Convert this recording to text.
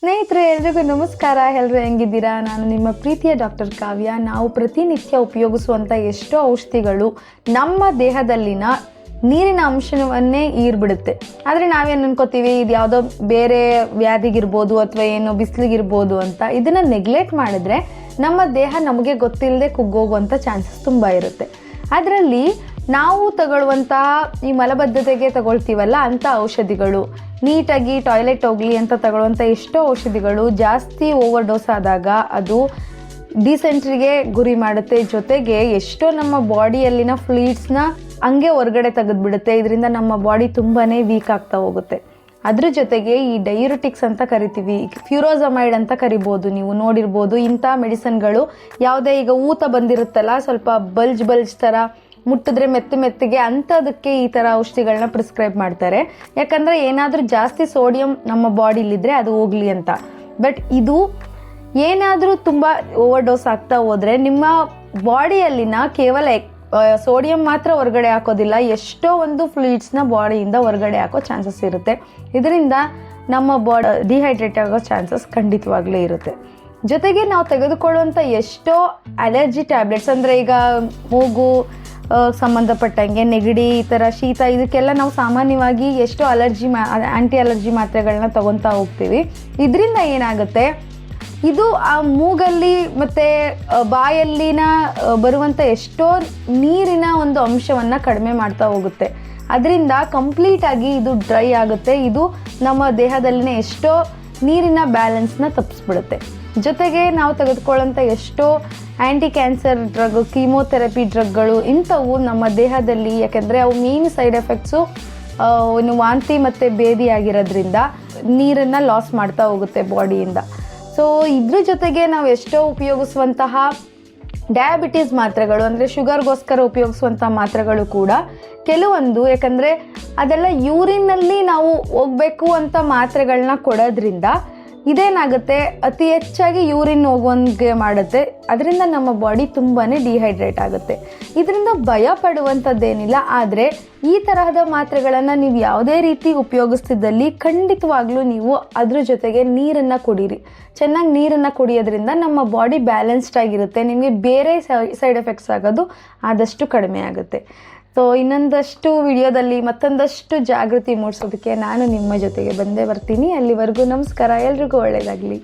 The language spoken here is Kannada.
ಸ್ನೇಹಿತರೆ, ಎಲ್ರಿಗೂ ನಮಸ್ಕಾರ. ಎಲ್ಲರೂ ಹೆಂಗಿದ್ದೀರಾ? ನಾನು ನಿಮ್ಮ ಪ್ರೀತಿಯ ಡಾಕ್ಟರ್ ಕಾವ್ಯ. ನಾವು ಪ್ರತಿನಿತ್ಯ ಉಪಯೋಗಿಸುವಂಥ ಎಷ್ಟೋ ಔಷಧಿಗಳು ನಮ್ಮ ದೇಹದಲ್ಲಿನ ನೀರಿನ ಅಂಶವನ್ನೇ ಈರ್ಬಿಡುತ್ತೆ. ಆದರೆ ನಾವೇನು ಅನ್ಕೋತೀವಿ? ಇದು ಯಾವುದೋ ಬೇರೆ ವ್ಯಾಧಿಗಿರ್ಬೋದು ಅಥವಾ ಏನು ಬಿಸಿಲಿಗಿರ್ಬೋದು ಅಂತ. ಇದನ್ನು ನೆಗ್ಲೆಕ್ಟ್ ಮಾಡಿದ್ರೆ ನಮ್ಮ ದೇಹ ನಮಗೆ ಗೊತ್ತಿಲ್ಲದೆ ಕುಗ್ಗೋಗುವಂಥ ಚಾನ್ಸಸ್ ತುಂಬ ಇರುತ್ತೆ. ಅದರಲ್ಲಿ ನಾವು ತಗೊಳ್ಳುವಂತಹ ಈ ಮಲಬದ್ಧತೆಗೆ ತಗೊಳ್ತೀವಲ್ಲ ಅಂಥ ಔಷಧಿಗಳು. ನೀಟಾಗಿ ಟಾಯ್ಲೆಟ್ ಹೋಗಲಿ ಅಂತ ತಗೊಳ್ಳುವಂಥ ಎಷ್ಟೋ ಔಷಧಿಗಳು ಜಾಸ್ತಿ ಓವರ್ ಡೋಸ್ ಆದಾಗ ಅದು ಡಿಸೆಂಟ್ರಿಗೆ ಗುರಿ ಮಾಡುತ್ತೆ. ಜೊತೆಗೆ ಎಷ್ಟೋ ನಮ್ಮ ಬಾಡಿಯಲ್ಲಿನ ಫ್ಲೀಟ್ಸ್ನ ಹಂಗೆ ಹೊರಗಡೆ ತೆಗೆದ್ಬಿಡುತ್ತೆ. ಇದರಿಂದ ನಮ್ಮ ಬಾಡಿ ತುಂಬಾ ವೀಕ್ ಆಗ್ತಾ ಹೋಗುತ್ತೆ. ಅದ್ರ ಜೊತೆಗೆ ಈ ಡಯೂರಿಟಿಕ್ಸ್ ಅಂತ ಕರಿತೀವಿ, ಫ್ಯೂರೋಸಮೈಡ್ ಅಂತ ಕರಿಬೋದು ನೀವು ನೋಡಿರ್ಬೋದು. ಇಂಥ ಮೆಡಿಸನ್ಗಳು ಯಾವುದೇ ಈಗ ಊತ ಬಂದಿರುತ್ತಲ್ಲ, ಸ್ವಲ್ಪ ಬಲ್ಜ್ ಬಲ್ಜ್ ಥರ ಮುಟ್ಟಿದ್ರೆ ಮೆತ್ತ ಮೆತ್ತಿಗೆ ಅಂಥದಕ್ಕೆ ಈ ಥರ ಔಷಧಿಗಳನ್ನ ಪ್ರಿಸ್ಕ್ರೈಬ್ ಮಾಡ್ತಾರೆ. ಯಾಕಂದರೆ ಏನಾದರೂ ಜಾಸ್ತಿ ಸೋಡಿಯಂ ನಮ್ಮ ಬಾಡಿಲಿದ್ದರೆ ಅದು ಹೋಗಲಿ ಅಂತ. ಬಟ್ ಇದು ಏನಾದರೂ ತುಂಬ ಓವರ್ ಡೋಸ್ ಆಗ್ತಾ ಹೋದರೆ ನಿಮ್ಮ ಬಾಡಿಯಲ್ಲಿನ ಕೇವಲ ಸೋಡಿಯಂ ಮಾತ್ರ ಹೊರಗಡೆ ಹಾಕೋದಿಲ್ಲ. ಎಷ್ಟೋ ಒಂದು ಫ್ಲೂಯಿಡ್ಸ್ನ ಬಾಡಿಯಿಂದ ಹೊರಗಡೆ ಹಾಕೋ ಚಾನ್ಸಸ್ ಇರುತ್ತೆ. ಇದರಿಂದ ನಮ್ಮ ಬಾಡಿ ಡಿಹೈಡ್ರೇಟ್ ಆಗೋ ಚಾನ್ಸಸ್ ಖಂಡಿತವಾಗ್ಲೇ ಇರುತ್ತೆ. ಜೊತೆಗೆ ನಾವು ತೆಗೆದುಕೊಳ್ಳುವಂಥ ಎಷ್ಟೋ ಅಲರ್ಜಿ ಟ್ಯಾಬ್ಲೆಟ್ಸ್ ಅಂದರೆ ಈಗ ಮೂಗು ಸಂಬಂಧಪಟ್ಟಂಗೆ ನೆಗಡಿ, ಈ ಥರ ಶೀತ, ಇದಕ್ಕೆಲ್ಲ ನಾವು ಸಾಮಾನ್ಯವಾಗಿ ಎಷ್ಟೋ ಅಲರ್ಜಿ ಮಾ ಆ್ಯಂಟಿ ಅಲರ್ಜಿ ಮಾತ್ರೆಗಳನ್ನ ತೊಗೊತಾ ಹೋಗ್ತೀವಿ. ಇದರಿಂದ ಏನಾಗುತ್ತೆ? ಇದು ಆ ಮೂಗಲ್ಲಿ ಮತ್ತು ಬಾಯಲ್ಲಿನ ಬರುವಂತ ಎಷ್ಟೋ ನೀರಿನ ಒಂದು ಅಂಶವನ್ನು ಕಡಿಮೆ ಮಾಡ್ತಾ ಹೋಗುತ್ತೆ. ಅದರಿಂದ ಕಂಪ್ಲೀಟಾಗಿ ಇದು ಡ್ರೈ ಆಗುತ್ತೆ. ಇದು ನಮ್ಮ ದೇಹದಲ್ಲಿನ ಎಷ್ಟೋ ನೀರಿನ ಬ್ಯಾಲೆನ್ಸ್ನ ತಪ್ಪಿಸ್ಬಿಡುತ್ತೆ ಜೊತೆಗೆ ನಾವು ತೆಗೆದುಕೊಳ್ಳೋಂಥ ಎಷ್ಟೋ ಆ್ಯಂಟಿ ಕ್ಯಾನ್ಸರ್ ಡ್ರಗ್, ಕೀಮೋಥೆರಪಿ ಡ್ರಗ್ಗಳು ಇಂಥವು ನಮ್ಮ ದೇಹದಲ್ಲಿ, ಯಾಕೆಂದರೆ ಅವು ಮೇನ್ ಸೈಡ್ ಎಫೆಕ್ಟ್ಸು ವಾಂತಿ ಮತ್ತು ಬೇದಿ ಆಗಿರೋದ್ರಿಂದ ನೀರನ್ನು ಲಾಸ್ ಮಾಡ್ತಾ ಹೋಗುತ್ತೆ ಬಾಡಿಯಿಂದ ಸೊ ಇದ್ರ ಜೊತೆಗೆ ನಾವು ಎಷ್ಟೋ ಉಪಯೋಗಿಸುವಂತಹ ಡಯಾಬಿಟೀಸ್ ಮಾತ್ರೆಗಳು, ಅಂದರೆ ಶುಗರ್ಗೋಸ್ಕರ ಉಪಯೋಗಿಸುವಂಥ ಮಾತ್ರೆಗಳು ಕೂಡ ಕೆಲವೊಂದು. ಯಾಕಂದರೆ ಅದೆಲ್ಲ ಯೂರಿನಲ್ಲಿ ನಾವು ಹೋಗಬೇಕು ಅಂತ ಮಾತ್ರೆಗಳನ್ನ ಕೊಡೋದ್ರಿಂದ ಇದೇನಾಗುತ್ತೆ? ಅತಿ ಹೆಚ್ಚಾಗಿ ಯೂರಿನ್ ಹೋಗುವಂಗೆ ಮಾಡುತ್ತೆ. ಅದರಿಂದ ನಮ್ಮ ಬಾಡಿ ತುಂಬಾ ಡಿಹೈಡ್ರೇಟ್ ಆಗುತ್ತೆ. ಇದರಿಂದ ಭಯ ಪಡುವಂಥದ್ದೇನಿಲ್ಲ. ಆದರೆ ಈ ತರಹದ ಮಾತ್ರೆಗಳನ್ನು ನೀವು ಯಾವುದೇ ರೀತಿ ಉಪಯೋಗಿಸ್ತಿದ್ದಲ್ಲಿ ಖಂಡಿತವಾಗ್ಲೂ ನೀವು ಅದ್ರ ಜೊತೆಗೆ ನೀರನ್ನು ಕುಡೀರಿ. ಚೆನ್ನಾಗಿ ನೀರನ್ನು ಕುಡಿಯೋದ್ರಿಂದ ನಮ್ಮ ಬಾಡಿ ಬ್ಯಾಲೆನ್ಸ್ಡ್ ಆಗಿರುತ್ತೆ. ನಿಮಗೆ ಬೇರೆ ಸೈಡ್ ಎಫೆಕ್ಟ್ಸ್ ಆಗೋದು ಆದಷ್ಟು ಕಡಿಮೆ ಆಗುತ್ತೆ. ಸೊ ಇನ್ನೊಂದಷ್ಟು ವಿಡಿಯೋದಲ್ಲಿ ಮತ್ತೊಂದಷ್ಟು ಜಾಗೃತಿ ಮೂಡಿಸೋದಕ್ಕೆ ನಾನು ನಿಮ್ಮ ಜೊತೆಗೆ ಬಂದೇ ಬರ್ತೀನಿ. ಅಲ್ಲಿವರೆಗೂ ನಮಸ್ಕಾರ. ಎಲ್ರಿಗೂ ಒಳ್ಳೆಯದಾಗಲಿ